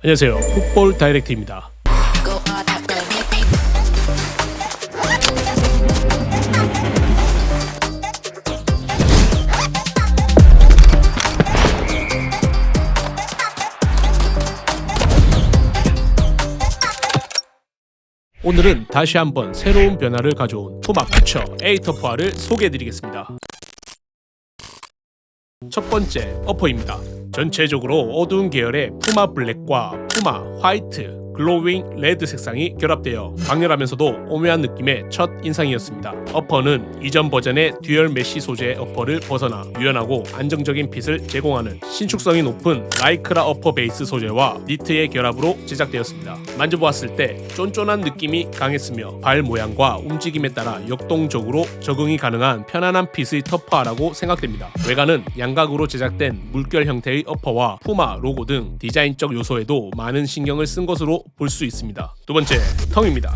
안녕하세요. 풋볼 다이렉트입니다. 오늘은 다시 한번 새로운 변화를 가져온 푸마 퓨처 에이터프아를 소개해드리겠습니다. 첫 번째 어퍼입니다. 전체적으로 어두운 계열의 푸마 블랙과 푸마 화이트, 글로윙 레드 색상이 결합되어 강렬하면서도 오묘한 느낌의 첫 인상이었습니다. 어퍼는 이전 버전의 듀얼 메쉬 소재의 어퍼를 벗어나 유연하고 안정적인 핏을 제공하는 신축성이 높은 라이크라 어퍼 베이스 소재와 니트의 결합으로 제작되었습니다. 만져보았을 때 쫀쫀한 느낌이 강했으며 발 모양과 움직임에 따라 역동적으로 적응이 가능한 편안한 핏의 터프하라고 생각됩니다. 외관은 양각으로 제작된 물결 형태의 어퍼와 푸마 로고 등 디자인적 요소에도 많은 신경을 쓴 것으로 볼 수 있습니다. 두 번째, 텅입니다.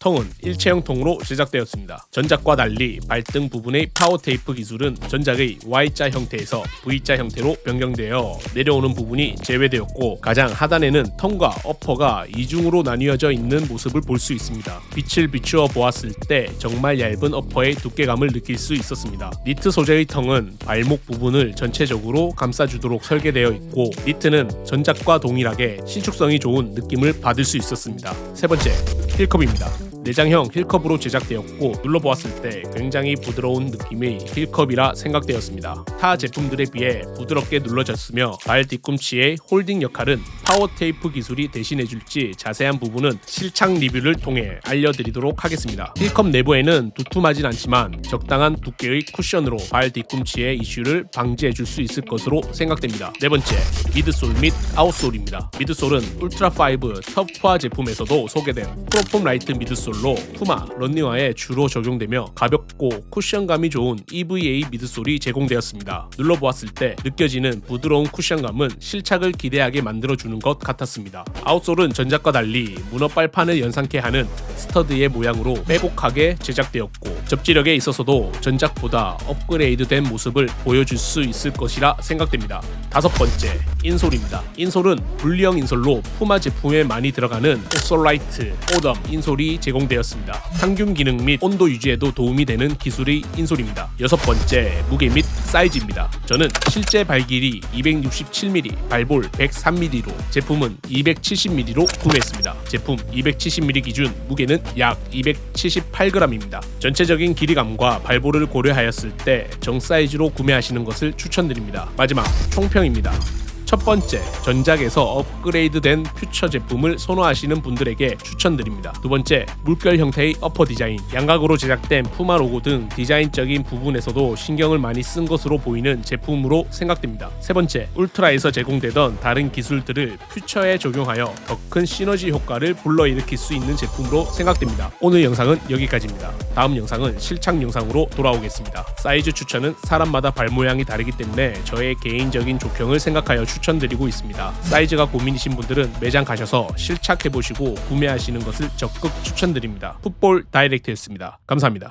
텅은 일체형 통으로 제작되었습니다. 전작과 달리 발등 부분의 파워 테이프 기술은 전작의 Y자 형태에서 V자 형태로 변경되어 내려오는 부분이 제외되었고 가장 하단에는 텅과 어퍼가 이중으로 나뉘어져 있는 모습을 볼 수 있습니다. 빛을 비추어 보았을 때 정말 얇은 어퍼의 두께감을 느낄 수 있었습니다. 니트 소재의 텅은 발목 부분을 전체적으로 감싸주도록 설계되어 있고 니트는 전작과 동일하게 신축성이 좋은 느낌을 받을 수 있었습니다. 세 번째, 힐컵입니다. 내장형 힐컵으로 제작되었고 눌러보았을 때 굉장히 부드러운 느낌의 힐컵이라 생각되었습니다. 타 제품들에 비해 부드럽게 눌러졌으며 발 뒤꿈치의 홀딩 역할은 파워 테이프 기술이 대신해 줄지 자세한 부분은 실착 리뷰를 통해 알려드리도록 하겠습니다. 힐컵 내부에는 두툼하진 않지만 적당한 두께의 쿠션으로 발 뒤꿈치의 이슈를 방지해 줄 수 있을 것으로 생각됩니다. 네 번째, 미드솔 및 아웃솔입니다. 미드솔은 울트라5 터프화 제품에서도 소개된 프로폼 라이트 미드솔로 푸마, 런닝화에 주로 적용되며 가볍고 쿠션감이 좋은 EVA 미드솔이 제공되었습니다. 눌러보았을 때 느껴지는 부드러운 쿠션감은 실착을 기대하게 만들어주는 것 같았습니다. 아웃솔은 전작과 달리 문어 빨판을 연상케 하는 스터드의 모양으로 빼곡하게 제작되었고 접지력에 있어서도 전작보다 업그레이드된 모습을 보여줄 수 있을 것이라 생각됩니다. 다섯 번째, 인솔입니다. 인솔은 분리형 인솔로 푸마 제품에 많이 들어가는 옵솔라이트, 오덤 인솔이 제공되었습니다. 항균 기능 및 온도 유지에도 도움이 되는 기술의 인솔입니다. 여섯 번째, 무게 및 사이즈입니다. 저는 실제 발길이 267mm, 발볼 103mm로 제품은 270mm로 구매했습니다. 제품 270mm 기준 무게는 약 278g입니다. 전체적인 길이감과 발볼을 고려하였을 때 정 사이즈로 구매하시는 것을 추천드립니다. 마지막 총평입니다. 첫 번째, 전작에서 업그레이드된 퓨처 제품을 선호하시는 분들에게 추천드립니다. 두 번째, 물결 형태의 어퍼 디자인, 양각으로 제작된 푸마 로고 등 디자인적인 부분에서도 신경을 많이 쓴 것으로 보이는 제품으로 생각됩니다. 세 번째, 울트라에서 제공되던 다른 기술들을 퓨처에 적용하여 더 큰 시너지 효과를 불러일으킬 수 있는 제품으로 생각됩니다. 오늘 영상은 여기까지입니다. 다음 영상은 실착 영상으로 돌아오겠습니다. 사이즈 추천은 사람마다 발 모양이 다르기 때문에 저의 개인적인 조평을 생각하여 추천드리고 있습니다. 사이즈가 고민이신 분들은 매장 가셔서 실착해 보시고 구매하시는 것을 적극 추천드립니다. 풋볼 다이렉트였습니다. 감사합니다.